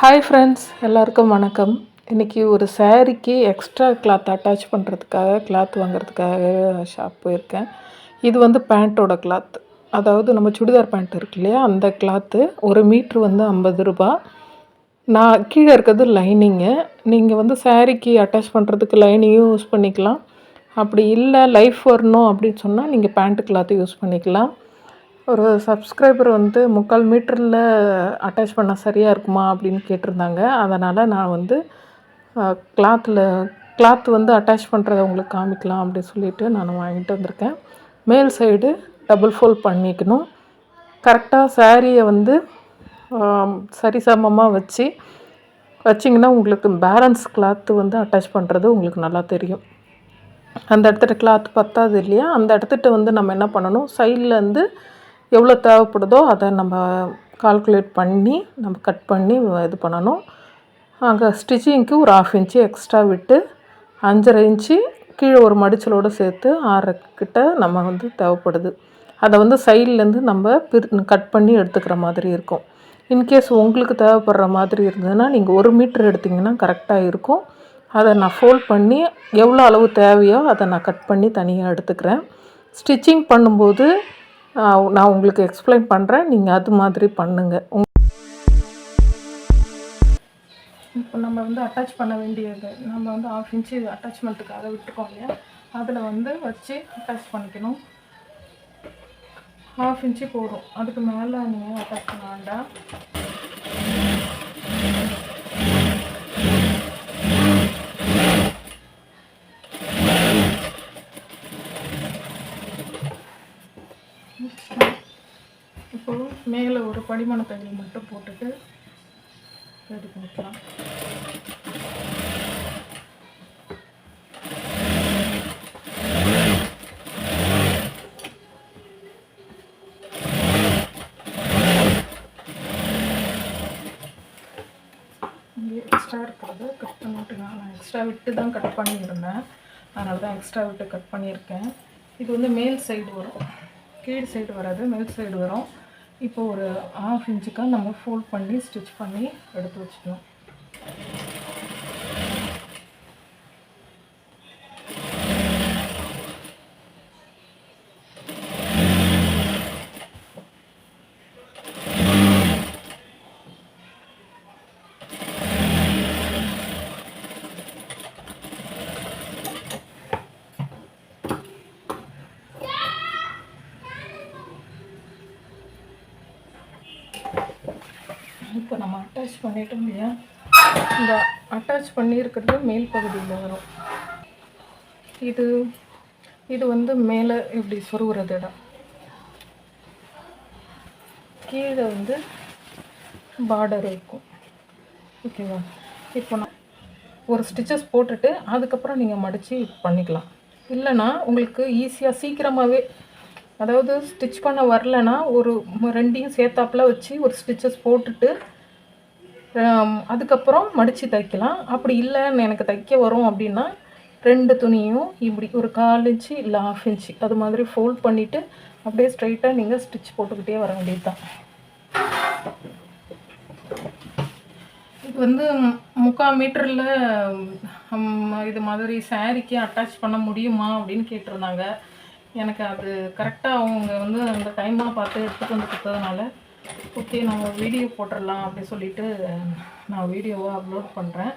Hi friends எல்லாருக்கும் வணக்கம். இன்றைக்கி ஒரு சேரீக்கு எக்ஸ்ட்ரா கிளாத் அட்டாச் பண்ணுறதுக்காக கிளாத் வாங்குறதுக்காக ஷாப் போயிருக்கேன். இது வந்து பேண்ட்டோட கிளாத் அதாவது நம்ம சுடிதார் பேண்ட் இருக்கு இல்லையா அந்த கிளாத்து ஒரு மீட்ரு வந்து ஐம்பது ரூபா. நான் கீழே இருக்கிறது லைனிங்கு நீங்கள் வந்து சேரீக்கு அட்டாச் பண்ணுறதுக்கு லைனிங்கும் யூஸ் பண்ணிக்கலாம். அப்படி இல்லை லைஃப் வரணும் அப்படின்னு சொன்னால் நீங்கள் பேண்ட்டு கிளாத்து யூஸ் பண்ணிக்கலாம். ஒரு சப்ஸ்கிரைபர் வந்து முக்கால் மீட்டரில் அட்டாச் பண்ணால் சரியாக இருக்குமா அப்படின்னு கேட்டிருந்தாங்க. அதனால் நான் வந்து கிளாத்தில் கிளாத் வந்து அட்டாச் பண்ணுறத உங்களுக்கு காமிக்கலாம் அப்படின்னு சொல்லிட்டு நான் வாங்கிட்டு வந்திருக்கேன். மேல் சைடு டபுள் ஃபோல்ட் பண்ணிக்கணும். கரெக்டாக சாரியை வந்து சரிசமமாக வச்சு வச்சிங்கன்னா உங்களுக்கு பேலன்ஸ் கிளாத்து வந்து அட்டாச் பண்ணுறது உங்களுக்கு நல்லா தெரியும். அந்த இடத்துல கிளாத் பத்தாது இல்லையா? அந்த இடத்துட்ட வந்து நம்ம என்ன பண்ணணும்? சைட்லேருந்து எவ்வளோ தேவைப்படுதோ அதை நம்ம கால்குலேட் பண்ணி நம்ம கட் பண்ணி இது பண்ணணும். அங்கே ஸ்டிச்சிங்க்கு ஒரு ஆஃப் இன்ச்சு எக்ஸ்ட்ரா விட்டு அஞ்சரை இன்ச்சு கீழே ஒரு மடிச்சலோடு சேர்த்து ஆறரை கிட்ட நம்ம வந்து தேவைப்படுது. அதை வந்து சைட்லேருந்து நம்ம பிர் கட் பண்ணி எடுத்துக்கிற மாதிரி இருக்கும். இன்கேஸ் உங்களுக்கு தேவைப்படுற மாதிரி இருந்ததுன்னா நீங்கள் ஒரு மீட்டர் எடுத்திங்கன்னா கரெக்டாக இருக்கும். அதை நான் ஃபோல்ட் பண்ணி எவ்வளோ அளவு தேவையோ அதை நான் கட் பண்ணி தனியாக எடுத்துக்கிறேன். ஸ்டிச்சிங் பண்ணும்போது நான் உங்களுக்கு எக்ஸ்பிளைன் பண்ணுறேன் நீங்கள் அது மாதிரி பண்ணுங்கள் இப்போ நம்ம வந்து அட்டாச் பண்ண வேண்டியது நம்ம வந்து ஆஃப் இன்ச்சு அட்டாச்மெண்ட்டுக்காக விட்டுருக்கோம் இல்லையா? அதில் வந்து வச்சு அட்டாச் பண்ணிக்கணும். ஹாஃப் இன்ச்சு போதும். அதுக்கு மேலே நீங்கள் அட்டாச் பண்ண வேண்டாம். இப்போது மேலே ஒரு படிமான தையல் மட்டும் போட்டுட்டு ரெடி பண்ணிக்கலாம். இங்கே எக்ஸ்ட்ரா இருக்கிறது கட் நான் எக்ஸ்ட்ரா விட்டு தான் கட் பண்ணியிருந்தேன். அதனால தான் எக்ஸ்ட்ரா விட்டு கட் பண்ணியிருக்கேன். இது வந்து மேல் சைடு வரும். கீழ் சைடு வராது. மேல் சைடு வரும். இப்போ ஒரு ஆஃப் இன்ச்சுக்காக நம்ம ஃபோல்ட் பண்ணி ஸ்டிச் பண்ணி எடுத்து வச்சுக்கணும். இப்போ நம்ம அட்டாச் பண்ணிட்டோம் இல்லையா? இந்த அட்டாச் பண்ணியிருக்கிறது மேல் பகுதியில் வரும். இது இது வந்து மேலே இப்படி சொருகிறது இடம். கீழே வந்து பார்டர் இருக்கும். ஓகேவா இப்போ நான் ஒரு ஸ்டிச்சஸ் போட்டுட்டு அதுக்கப்புறம் நீங்கள் மடித்து பண்ணிக்கலாம். இல்லைன்னா உங்களுக்கு ஈஸியாக சீக்கிரமாகவே அதாவது ஸ்டிச் பண்ண வரலன்னா ஒரு ரெண்டையும் சேர்த்தாப்பில் வச்சு ஒரு ஸ்டிச்சஸ் போட்டுட்டு அதுக்கப்புறம் மடித்து தைக்கலாம். அப்படி இல்லைன்னு எனக்கு தைக்க வரும் அப்படின்னா ரெண்டு துணியும் இப்படி ஒரு கால் இன்ச்சு இல்லை ஆஃப் இன்ச்சு அது மாதிரி ஃபோல்ட் பண்ணிவிட்டு அப்படியே ஸ்ட்ரைட்டாக நீங்கள் ஸ்டிச் போட்டுக்கிட்டே வர வேண்டியது தான் இது வந்து முக்கால் மீட்டரில் இது மாதிரி சாரிக்கு அட்டாச் பண்ண முடியுமா அப்படின்னு கேட்டிருந்தாங்க. எனக்கு அது கரெக்டாக அவங்க வந்து அந்த டைமாக பார்த்து எடுத்துகிட்டு வந்து கொடுத்ததுனால ஓகே நம்ம வீடியோ போட்டுடலாம் அப்படின்னு சொல்லிட்டு நான் வீடியோவை அப்லோட் பண்ணுறேன்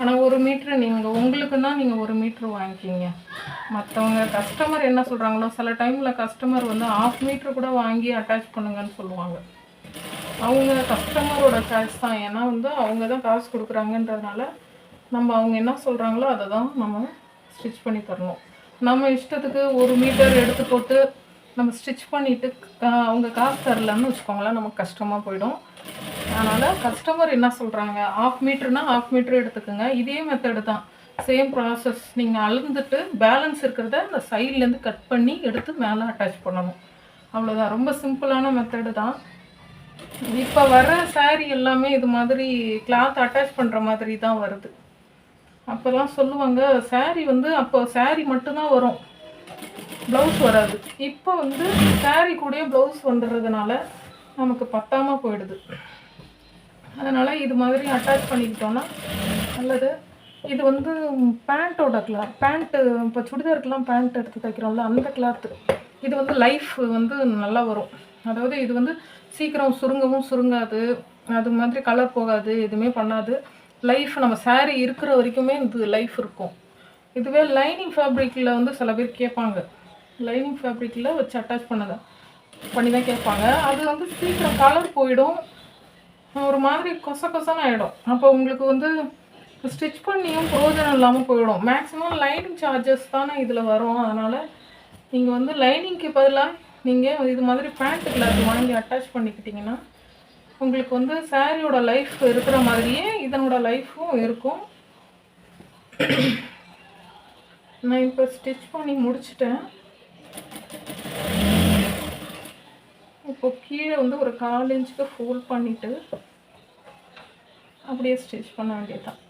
ஆனால் ஒரு மீட்ரு நீங்கள் உங்களுக்கு தான் நீங்கள் ஒரு மீட்ரு வாங்கிக்கிங்க. மற்றவங்க கஸ்டமர் என்ன சொல்கிறாங்களோ சில டைமில் கஸ்டமர் வந்து ஆஃப் மீட்ரு கூட வாங்கி அட்டாச் பண்ணுங்கன்னு சொல்லுவாங்க. அவங்க கஸ்டமரோட சாய்ஸ் தான். ஏன்னா வந்து அவங்க தான் காசு கொடுக்குறாங்கன்றதுனால நம்ம அவங்க என்ன சொல்கிறாங்களோ அதை தான் நம்ம ஸ்டிச் பண்ணி தரணும். நம்ம இஷ்டத்துக்கு ஒரு மீட்டர் எடுத்து போட்டு நம்ம ஸ்டிச் பண்ணிவிட்டு அவங்க காசு தரலன்னு வச்சுக்கோங்களேன் நமக்கு கஷ்டமாக போயிடும். அதனால் கஸ்டமர் என்ன சொல்கிறாங்க ஆஃப் மீட்டர்னால் ஆஃப் மீட்ரு எடுத்துக்கோங்க. இதே மெத்தடு தான். சேம் ப்ராசஸ் நீங்கள் அளந்துட்டு பேலன்ஸ் இருக்கிறத அந்த சைட்லேருந்து கட் பண்ணி எடுத்து மேலே அட்டாச் பண்ணணும். அவ்வளோதான் ரொம்ப சிம்பிளான மெத்தடு தான். இப்போ வர சாரீ எல்லாமே இது மாதிரி கிளாத் அட்டாச் பண்ணுற மாதிரி தான் வருது. அப்போல்லாம் சொல்லுவாங்க சாரீ வந்து அப்போ சாரீ மட்டும்தான் வரும். ப்ளவுஸ் வராது. இப்போ வந்து சாரீ கூட ப்ளவுஸ் வந்துடுறதுனால நமக்கு பத்தாமல் போயிடுது. அதனால் இது மாதிரி அட்டாச் பண்ணிக்கிட்டோன்னா நல்லது. இது வந்து பேண்ட்டோட கிளாத் பேண்ட்டு இப்போ சுடிதாருக்கெலாம் பேண்ட் எடுத்து தைக்கிறோம்ல அந்த கிளாத்து இது வந்து லைஃப் வந்து நல்லா வரும். அதாவது இது வந்து சீக்கிரம் சுருங்கவும் சுருங்காது. அது மாதிரி கலர் போகாது எதுவுமே பண்ணாது. லைஃப் நம்ம சாரீ இருக்கிற வரைக்குமே இது லைஃப் இருக்கும். இதுவே லைனிங் ஃபேப்ரிக்கில் வந்து சில பேர் கேட்பாங்க. லைனிங் ஃபேப்ரிக்கில் வச்சு அட்டாச் பண்ணதை பண்ணி தான் கேட்பாங்க. அது வந்து சீக்கிரம் கலர் போயிடும். ஒரு மாதிரி கொச கொசன்னு ஆகிடும் அப்போ உங்களுக்கு வந்து ஸ்டிச் பண்ணியும் பிரயோஜனம் இல்லாமல் போயிடும். மேக்ஸிமம் லைனிங் சார்ஜஸ் தானே இதில் வரும். அதனால் நீங்கள் வந்து லைனிங்க்கு பதிலாக நீங்கள் இது மாதிரி பேண்ட் கிளாத் வாங்கி அட்டாச் பண்ணிக்கிட்டிங்கன்னா உங்களுக்கு வந்து சாரியோட லைஃப் இருக்கிற மாதிரியே இதனோட லைஃப்பும் இருக்கும். நான் இப்போ ஸ்டிச் பண்ணி முடிச்சிட்டேன். இப்போ கீழே வந்து ஒரு கால் இன்ச்சுக்கு ஃபோல்ட் பண்ணிவிட்டு அப்படியே ஸ்டிச் பண்ண வேண்டியதுதான்.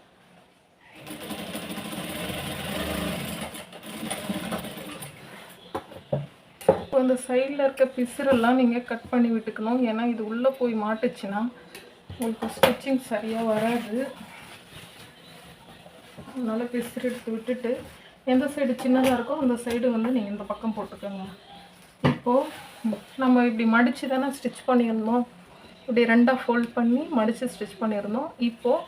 இப்போ இந்த சைடில் இருக்க பிசுறெல்லாம் நீங்கள் கட் பண்ணி விட்டுக்கணும். ஏன்னா இது உள்ளே போய் மாட்டுச்சுன்னா உங்களுக்கு ஸ்டிச்சிங் சரியாக வராது. அதனால் பிசுறு எடுத்து விட்டுட்டு எந்த சைடு சின்னதாக இருக்கோ அந்த சைடு வந்து நீங்கள் இந்த பக்கம் போட்டுக்கோங்க. இப்போது நம்ம இப்படி மடித்து தானே ஸ்டிச் பண்ணியிருந்தோம். இப்படி ரெண்டாக ஃபோல்ட் பண்ணி மடித்து ஸ்டிச் பண்ணியிருந்தோம். இப்போது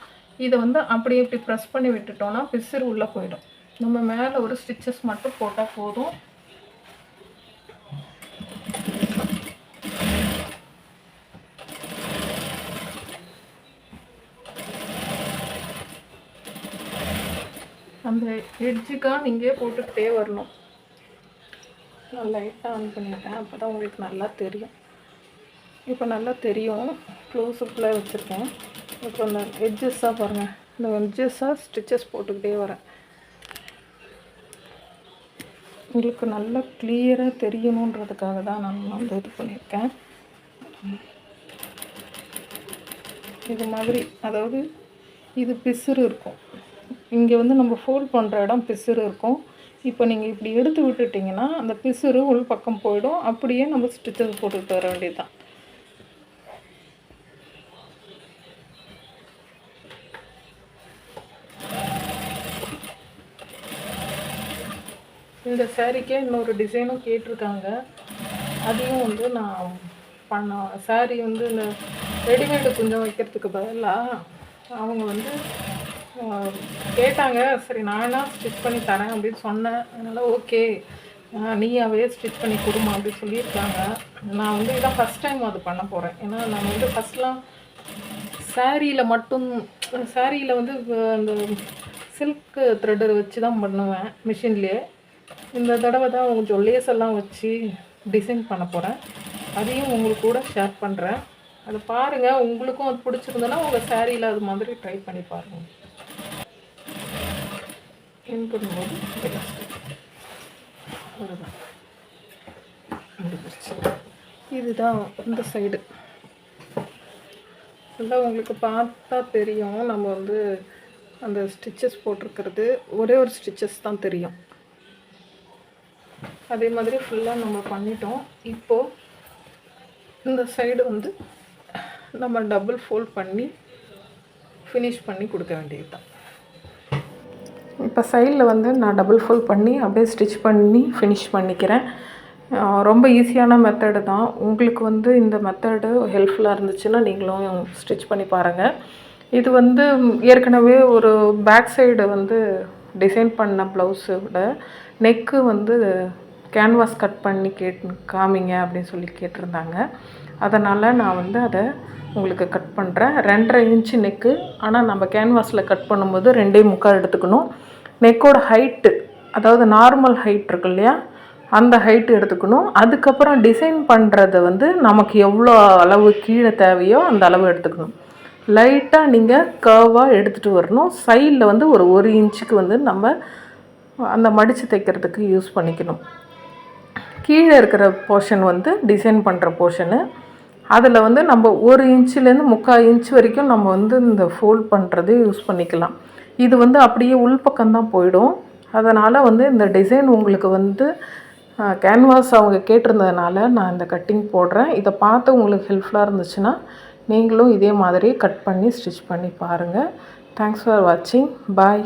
இதை வந்து அப்படியே இப்படி ப்ரெஸ் பண்ணி விட்டுட்டோம்னா பிசுறு உள்ளே போயிடும். நம்ம மேலே ஒரு ஸ்டிச்சஸ் மட்டும் போட்டால் போதும். அந்த எட்ஜுக்காக நீங்கள் போட்டுக்கிட்டே வரணும். நான் லைட்டாக ஆன் பண்ணிட்டேன் அப்போ தான் உங்களுக்கு நல்லா தெரியும். இப்போ நல்லா தெரியும். க்ளோஸ்அப்பில் வச்சுருக்கேன். இப்போ அந்த எட்ஜஸ்ஸாக பாருங்கள் இந்த எட்ஜஸ்ஸாக ஸ்டிச்சஸ் போட்டுக்கிட்டே வரேன். உங்களுக்கு நல்லா கிளியராக தெரியணுன்றதுக்காக தான் நான் வந்து இது பண்ணியிருக்கேன். இது மாதிரி அதாவது இது பிசுறு இருக்கும். இங்கே வந்து நம்ம ஃபோல்ட் பண்ணுற இடம் பிசுறு இருக்கும். இப்போ நீங்கள் இப்படி எடுத்து விட்டுட்டிங்கன்னா அந்த பிசுறு உள் பக்கம் போயிடும். அப்படியே நம்ம ஸ்டிச்சஸ் போட்டுக்கிட்டு வர வேண்டியதுதான். இந்த சாரீக்கே இன்னொரு டிசைனும் கேட்டிருக்காங்க. அதையும் வந்து நான் பண்ண saree வந்து இந்த ரெடிமேடு கொஞ்சம் வைக்கிறதுக்கு பதிலாக அவங்க வந்து கேட்டாங்க. சரி நானாக ஸ்டிச் பண்ணி தரேன் அப்படின்னு சொன்னேன். அதனால் ஓகே நீயாவே ஸ்டிச் பண்ணி கொடுமா அப்படின்னு சொல்லியிருக்காங்க. நான் வந்து இதான் ஃபஸ்ட் டைம் அது பண்ண போகிறேன் ஏன்னா நான் வந்து ஃபஸ்ட்லாம் சாரியில் மட்டும் சாரியில் வந்து அந்த சில்க் த்ரெட்டர் வச்சு தான் பண்ணுவேன் மிஷின்லேயே இந்த தடவை தான் கொஞ்சம் லேஸ் எல்லாம் வச்சு டிசைன் பண்ண போகிறேன் அதையும் உங்களுக்கு கூட ஷேர் பண்ணுறேன் அதை பாருங்கள் உங்களுக்கும் அது பிடிச்சிருந்ததுன்னா உங்கள் சாரியில் அது மாதிரி ட்ரை பண்ணி பாருங்கள் என் பண்ணும்போது அவ்வளோதான் முடிஞ்சிருச்சு இதுதான் இந்த சைடு நல்லா உங்களுக்கு பார்த்தா தெரியும். நம்ம வந்து அந்த ஸ்டிச்சஸ் போட்டிருக்கிறது. ஒரே ஒரு ஸ்டிச்சஸ் தான் தெரியும். அதே மாதிரி ஃபுல்லாக நம்ம பண்ணிட்டோம். இப்போது இந்த சைடு வந்து நம்ம டபுள் ஃபோல்ட் பண்ணி ஃபினிஷ் பண்ணி கொடுக்க வேண்டியது தான் இப்போ சைடில் வந்து நான் டபுள் ஃபுல் பண்ணி அப்படியே ஸ்டிச் பண்ணி ஃபினிஷ் பண்ணிக்கிறேன். ரொம்ப ஈஸியான மெத்தடு தான். உங்களுக்கு வந்து இந்த மெத்தடு ஹெல்ப்ஃபுல்லாக இருந்துச்சுன்னா நீங்களும் ஸ்டிச் பண்ணி பாருங்கள் இது வந்து ஏற்கனவே ஒரு பேக் சைடு வந்து டிசைன் பண்ண ப்ளவுஸை விட நெக்கு வந்து கேன்வாஸ் கட் பண்ணி கேட் காமிங்க அப்படின்னு சொல்லி கேட்டிருந்தாங்க. அதனால் நான் வந்து அதை உங்களுக்கு கட் பண்ணுறேன் ரெண்டரை இன்ச்சு நெக்கு ஆனால் நம்ம கேன்வாஸில் கட் பண்ணும்போது ரெண்டே முக்கால் எடுத்துக்கணும். நெக்கோட ஹைட்டு அதாவது நார்மல் ஹைட் இருக்கு இல்லையா? அந்த ஹைட்டு எடுத்துக்கணும். அதுக்கப்புறம் டிசைன் பண்ணுறது வந்து நமக்கு எவ்வளோ அளவு கீழே தேவையோ அந்த அளவு எடுத்துக்கணும். லைட்டாக நீங்கள் கர்வாக எடுத்துகிட்டு வரணும். சைடில் வந்து ஒரு ஒரு இன்ச்சுக்கு வந்து நம்ம அந்த மடித்து தைக்கிறதுக்கு யூஸ் பண்ணிக்கணும். கீழே இருக்கிற போர்ஷன் வந்து டிசைன் பண்ணுற போர்ஷனு அதில் வந்து நம்ம ஒரு இன்ச்சுலேருந்து முக்கால் இன்ச் வரைக்கும் நம்ம வந்து இந்த ஃபோல்ட் பண்ணுறது யூஸ் பண்ணிக்கலாம். இது வந்து அப்படியே உள்பக்கம்தான் போயிடும். அதனால் வந்து இந்த டிசைன் உங்களுக்கு வந்து கேன்வாஸ் அவங்க கேட்டிருந்ததுனால நான் இந்த கட்டிங் போடுறேன். இதை பார்த்து உங்களுக்கு ஹெல்ப்ஃபுல்லாக இருந்துச்சுன்னா நீங்களும் இதே மாதிரி கட் பண்ணி ஸ்டிச் பண்ணி பாருங்கள் தேங்க்ஸ் ஃபார் வாட்சிங் பாய்